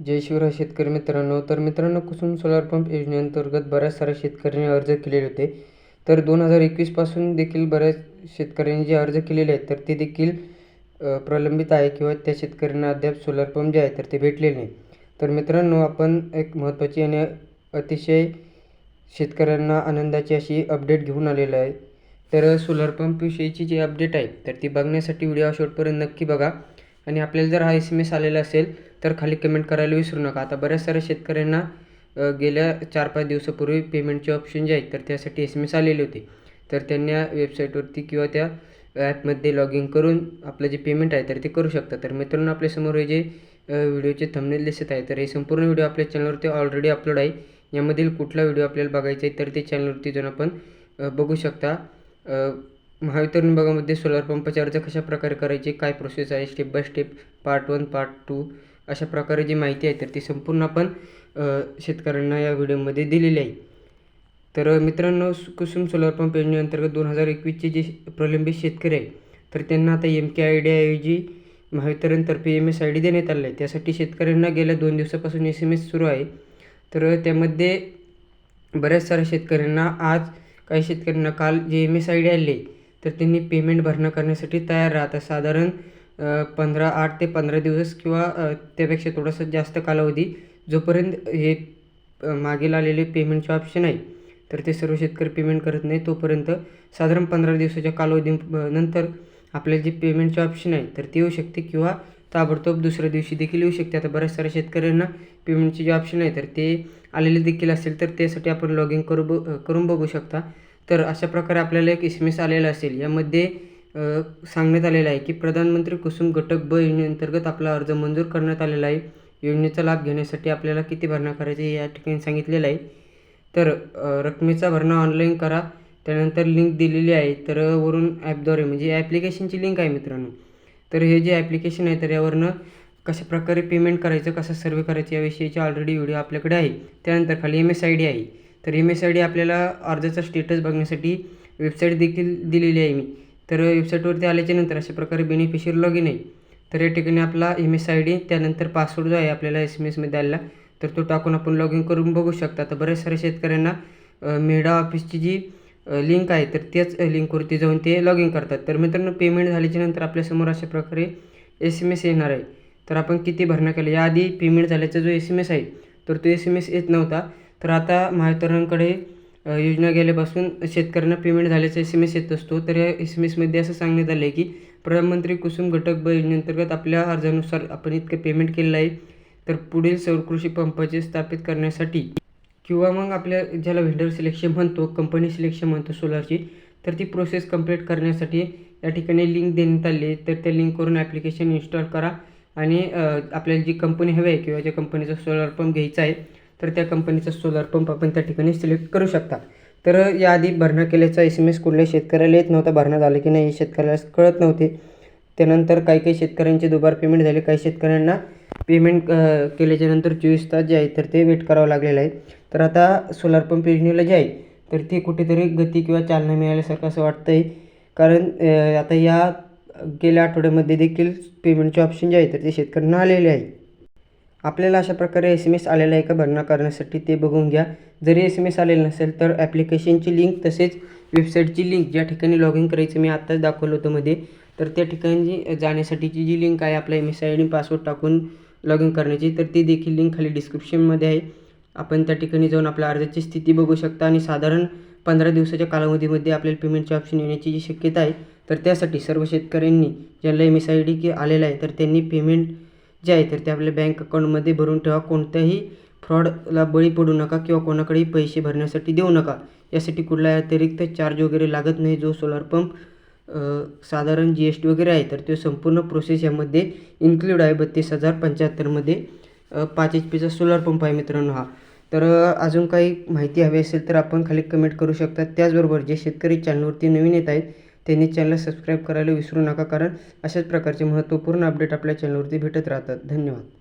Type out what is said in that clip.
जय शिवराय शेतकरी मित्रांनो. तर मित्रांनो कुसुम सोलार पंप योजनेअंतर्गत बऱ्याच साऱ्या शेतकऱ्यांनी अर्ज केलेले होते. तर दोन हजार एकवीसपासून देखील बऱ्याच शेतकऱ्यांनी जे अर्ज केलेले आहेत तर ते देखील प्रलंबित आहे किंवा त्या शेतकऱ्यांना अद्याप सोलार पंप जे आहे तर ते भेटलेले नाही. तर मित्रांनो आपण एक महत्त्वाची आणि अतिशय शेतकऱ्यांना आनंदाची अशी अपडेट घेऊन आलेलं आहे. तर सोलार पंपविषयीची जी अपडेट आहे तर ती बघण्यासाठी व्हिडिओ शेवटपर्यंत नक्की बघा. आणि आपल्याला जर हा एस एम एस आलेला असेल तर खाली कमेंट करायला विसरू नका. आता बऱ्याच साऱ्या शेतकऱ्यांना गेल्या चार पाच दिवसापूर्वी पेमेंटचे ऑप्शन जे आहेत तर त्यासाठी एस एम एस आलेले होते. तर त्यांनी वेबसाईटवरती किंवा त्या ॲपमध्ये लॉग इन करून आपलं जे पेमेंट आहे तर ते करू शकतात तर मित्रांनो आपल्यासमोर हे जे व्हिडिओचे थंबनेल दिसत आहे तर हे संपूर्ण व्हिडिओ आपल्या चॅनलवरती ऑलरेडी अपलोड आहे. यामधील कुठला व्हिडिओ आपल्याला बघायचा आहे तर ते चॅनलवरती जाऊन आपण बघू शकता. महावितरण विभागामध्ये सोलार पंपाचे अर्ज कशा प्रकारे करायचे काय प्रोसेस आहे step by step part one part two अशा प्रकारे जी माहिती आहे तर ती संपूर्ण आपण शेतकऱ्यांना या व्हिडिओमध्ये दिलेली आहे. तर मित्रांनो कुसुम सोलर पंप योजनेअंतर्गत दोन हजार एकवीसचे जे प्रलंबित शेतकरी आहे तर त्यांना आता एम के आय डी ऐवजी महावितरणतर्फे एम एस आय डी देण्यात आलं आहे. त्यासाठी शेतकऱ्यांना गेल्या दोन दिवसापासून एस एम एस सुरू आहे. तर त्यामध्ये बऱ्याच साऱ्या शेतकऱ्यांना आज काही शेतकऱ्यांना काल जे एम एस आय डी आले तर त्यांनी पेमेंट भरणा करण्यासाठी तयार राहतात. साधारण पंधरा आठ ते पंधरा दिवस किंवा त्यापेक्षा थोडासा जास्त कालावधी जोपर्यंत हे मागील आलेले पेमेंटचे ऑप्शन आहे तर ते सर्व शेतकरी पेमेंट करत नाही तोपर्यंत साधारण पंधरा दिवसाच्या कालावधी नंतर आपल्याला जे पेमेंटचे ऑप्शन आहे तर ते येऊ शकते किंवा ताबडतोब दुसऱ्या दिवशी देखील येऊ शकते. आता बऱ्याच साऱ्या शेतकऱ्यांना पेमेंटचे जे ऑप्शन आहे तर ते आलेले देखील असेल तर त्यासाठी आपण लॉग इन करू ब करून बघू शकता. तर अशा प्रकारे आपल्याला एक एस एम एस आलेला असेल. यामध्ये सांगण्यात आलेलं आहे की प्रधानमंत्री कुसुम घटक ब योजनेअंतर्गत आपला अर्ज मंजूर करण्यात आलेला आहे. योजनेचा लाभ घेण्यासाठी आपल्याला किती भरणा करायचे हे या ठिकाणी सांगितलेलं आहे. तर रकमेचा भरणा ऑनलाईन करा. त्यानंतर लिंक दिलेली आहे. तर वरून ॲपद्वारे म्हणजे ॲप्लिकेशनची लिंक आहे मित्रांनो. तर हे जे ॲप्लिकेशन आहे तर यावरनं कशा प्रकारे पेमेंट करायचं कसं सर्वे करायचं याविषयीचे ऑलरेडी व्हिडिओ आपल्याकडे आहे. त्यानंतर खाली एम एस आय डी आहे. तर एम एस आय डी आपल्याला अर्जाचा स्टेटस बघण्यासाठी वेबसाईट देखील दिलेली आहे मी. तर वेबसाईटवरती आल्याच्यानंतर अशा प्रकारे बेनिफिशियर लॉग इन आहे. तर या ठिकाणी आपला एम एस आय डी त्यानंतर पासवर्ड जो आहे आपल्याला एस एम एसमध्ये आलेला. तर तो टाकून आपण लॉग इन करून बघू शकता. तर बऱ्याच साऱ्या शेतकऱ्यांना मेडा ऑफिसची जी लिंक आहे तर त्याच लिंकवरती जाऊन ते लॉग इन करतात. तर मित्रांनो पेमेंट झाल्याच्यानंतर आपल्यासमोर अशा प्रकारे एस एम एस येणार आहे. तर आपण किती भरणा केलं याआधी पेमेंट झाल्याचा जो एस एम एस आहे तर तो एस एम एस येत नव्हता. तर आता महावितरणकडे योजना गेल्यापासून शेतकऱ्यांना पेमेंट झाल्याचा एस एम एस येत असतो. तर या एस एम एसमध्ये असं सांगण्यात आलं आहे की प्रधानमंत्री कुसुम घटक ब योजनेअंतर्गत आपल्या अर्जानुसार आपण इतकं पेमेंट केलेलं आहे. तर पुढील सौरकृषी पंपाचे स्थापित करण्यासाठी किंवा मग आपल्या ज्याला व्हेंडर सिलेक्शन म्हणतो कंपनी सिलेक्शन म्हणतो सोलारची तर ती प्रोसेस कंप्लीट करण्यासाठी या ठिकाणी लिंक देण्यात आली तर त्या लिंकवरून ॲप्लिकेशन इन्स्टॉल करा. आणि आपल्याला जी कंपनी हवी आहे किंवा ज्या कंपनीचा सोलार पंप घ्यायचा आहे तर त्या कंपनीचा सोलार पंप आपण त्या ठिकाणी सिलेक्ट करू शकता. तर याआधी भरणा केल्याचा एस एम एस कुठल्या शेतकऱ्याला येत नव्हता भरणा झाला की नाही हे शेतकऱ्याला कळत नव्हते. त्यानंतर काही काही शेतकऱ्यांचे दुबार पेमेंट झाले काही शेतकऱ्यांना पेमेंट केल्याच्यानंतर चोवीस तास जे आहे तर ते वेट करावं लागलेलं आहे. तर आता सोलार पंप योजनेला जे आहे तर ते कुठेतरी गती किंवा चालना मिळाल्यासारखं असं वाटतं आहे कारण आता या गेल्या आठवड्यामध्ये देखील पेमेंटचे ऑप्शन जे आहे तर ते शेतकऱ्यांना आलेले आहे. आपल्याला अशा प्रकारे एस एम एस आलेला आहे का भरणा करण्यासाठी ते बघून घ्या. जरी एस एम एस आलेलं नसेल तर ॲप्लिकेशनची लिंक तसेच वेबसाईटची लिंक ज्या ठिकाणी लॉग इन करायचं मी आत्ताच दाखवलं होतं मध्ये तर त्या ठिकाणी जाण्यासाठीची जी लिंक आहे आपला M S I D password टाकून लॉग इन करण्याची तर ती देखील लिंक खाली डिस्क्रिप्शनमध्ये आहे. आपण त्या ठिकाणी जाऊन आपल्या अर्जाची स्थिती बघू शकता आणि साधारण पंधरा दिवसाच्या कालावधीमध्ये आपल्याला पेमेंटचे ऑप्शन येण्याची जी शक्यता आहे तर त्यासाठी सर्व शेतकऱ्यांनी ज्यांना एम एस आय डी की आलेला आहे तर त्यांनी पेमेंट जे आहे तर ते आपल्या बँक अकाउंटमध्ये भरून ठेवा. कोणत्याही फ्रॉडला बळी पडू नका किंवा कोणाकडेही पैसे भरण्यासाठी देऊ नका. यासाठी कुठला अतिरिक्त चार्ज वगैरे लागत नाही. जो सोलार पंप साधारण जी एस टी वगैरे आहे तर तो संपूर्ण प्रोसेस यामध्ये इन्क्लूड आहे. बत्तीस हजार पंच्याहत्तरमध्ये पाच एच पीचा सोलार पंप आहे मित्रांनो हा. तर अजून काही माहिती हवी असेल तर आपण खाली कमेंट करू शकता. त्याचबरोबर जे शेतकरी चॅनलवरती नवीन येत आहेत त्यांनी चॅनल सबस्क्राईब करायला विसरू नका कारण अशाच प्रकारचे महत्त्वपूर्ण अपडेट आपल्या चॅनलवरती भेटत राहतात. धन्यवाद.